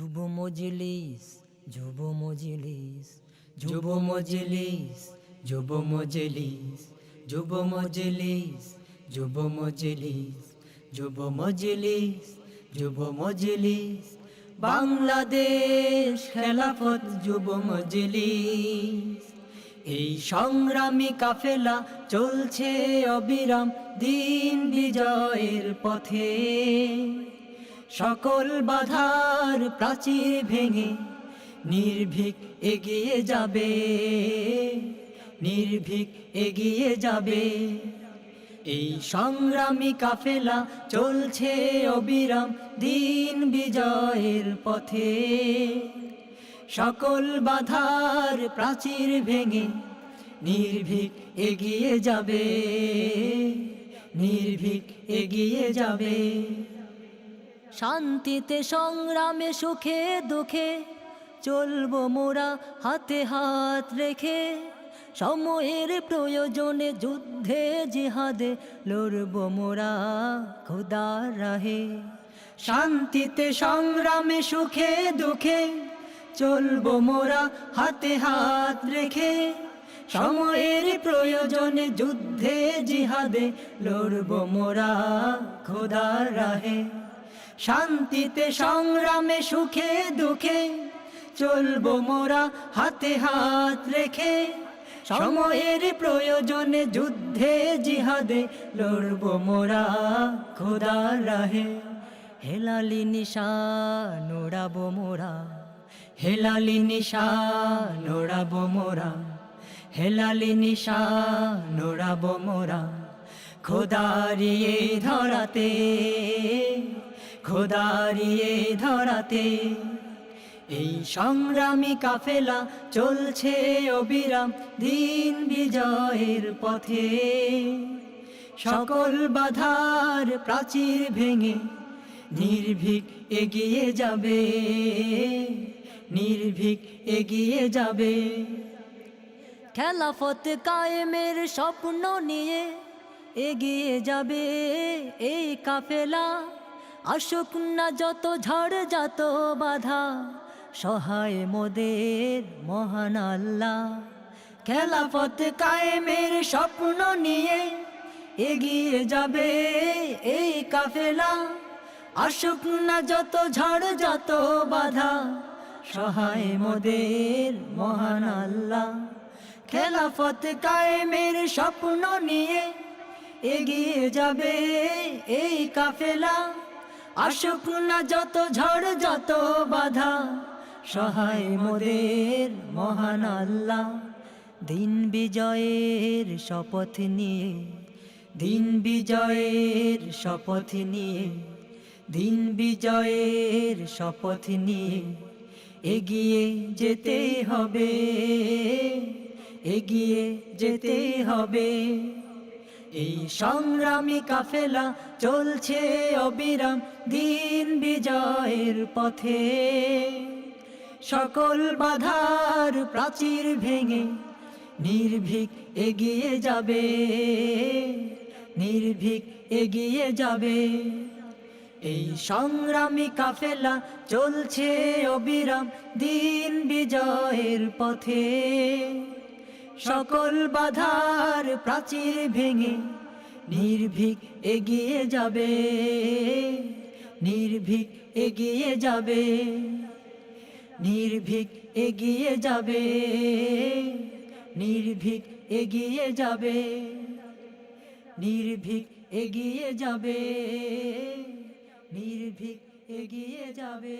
যুব মজলিস যুব মজলিস যুব মজলিস যুব মজলিস যুব মজলিস যুব মজলিস যুব মজলিস যুব মজলিস বাংলাদেশ খেলাফত যুব মজলিস। এই সংগ্রামী কাফেলা চলছে অবিরাম দিন বিজয়ের পথে। সকল বাধার প্রাচীর ভেঙে নির্ভীক এগিয়ে যাবে, নির্ভীক এগিয়ে যাবে। এই সংগ্রামী কাফেলা চলছে অবিরাম দিন বিজয়ের পথে। সকল বাধার প্রাচীর ভেঙে নির্ভীক এগিয়ে যাবে, নির্ভীক এগিয়ে যাবে। শান্তিতে, সংগ্রামে, সুখে, দুঃখে চলব মোরা হাতে হাত রেখে। সময়ের প্রয়োজনে যুদ্ধে, জিহাদে লড়ব মোরা খোদার রাহে। শান্তিতে, সংগ্রামে, সুখে, দুঃখে চলব মোরা হাতে হাত রেখে। সময়ের প্রয়োজনে যুদ্ধে, জিহাদে লড়ব মোরা খোদার রাহে। শান্তিতে, সংগ্রামে, সুখে, দুঃখে চলবো মোরা হাতে হাত রেখে। সময়ের প্রয়োজনে যুদ্ধে, জিহাদে লড়ব মোরা খোদার রাহে। হেলালি নিশান ওড়াবো মোরা, হেলালি নিশান ওড়াবো মোরা, হেলালি নিশান ওড়াবো মোরা খোদারিয়ে ধরাতে। খোদারিয়ে ধরাতে। এই সংগ্রামী কাফেলা চলছে অবিরাম দিন বিজয়ের পথে। সকল বাধার প্রাচীর ভেঙে নির্ভীক এগিয়ে যাবে, নির্ভীক এগিয়ে যাবে। খেলাফত কায়েমের স্বপ্ন নিয়ে এগিয়ে যাবে এই কাফেলা। আসুক না যত ঝড়, যত বাধা, সহায় মোদের মহান আল্লাহ। খেলাফত কায়েমের স্বপ্ন নিয়ে এগিয়ে যাবে এই কাফেলা। আসুক না যত ঝড়, যত বাধা, সহায় মোদের মহান আল্লাহ। খেলাফত কায়েমের স্বপ্ন নিয়ে এগিয়ে যাবে এই কাফেলা। আসুক যত ঝড়, যত বাধা, সহায় মোদের মহান আল্লাহ। দিন বিজয়ের শপথ নিয়ে, দিন বিজয়ের শপথ নিয়ে, দিন বিজয়ের শপথ নিয়ে এগিয়ে যেতে হবে, এগিয়ে যেতে হবে। এই সংগ্রামী কাফেলা চলছে অবিরাম দিন বিজয়ের পথে। সকল বাধার প্রাচীর ভেঙে নির্ভীক এগিয়ে যাবে, নির্ভীক এগিয়ে যাবে। এই সংগ্রামী কাফেলা চলছে অবিরাম দিন বিজয়ের পথে। সকল বাধার প্রাচীর ভেঙে নির্ভীক এগিয়ে যাবে, নির্ভীক এগিয়ে যাবে, নির্ভীক এগিয়ে যাবে, নির্ভীক এগিয়ে যাবে, নির্ভীক এগিয়ে যাবে, নির্ভীক এগিয়ে যাবে।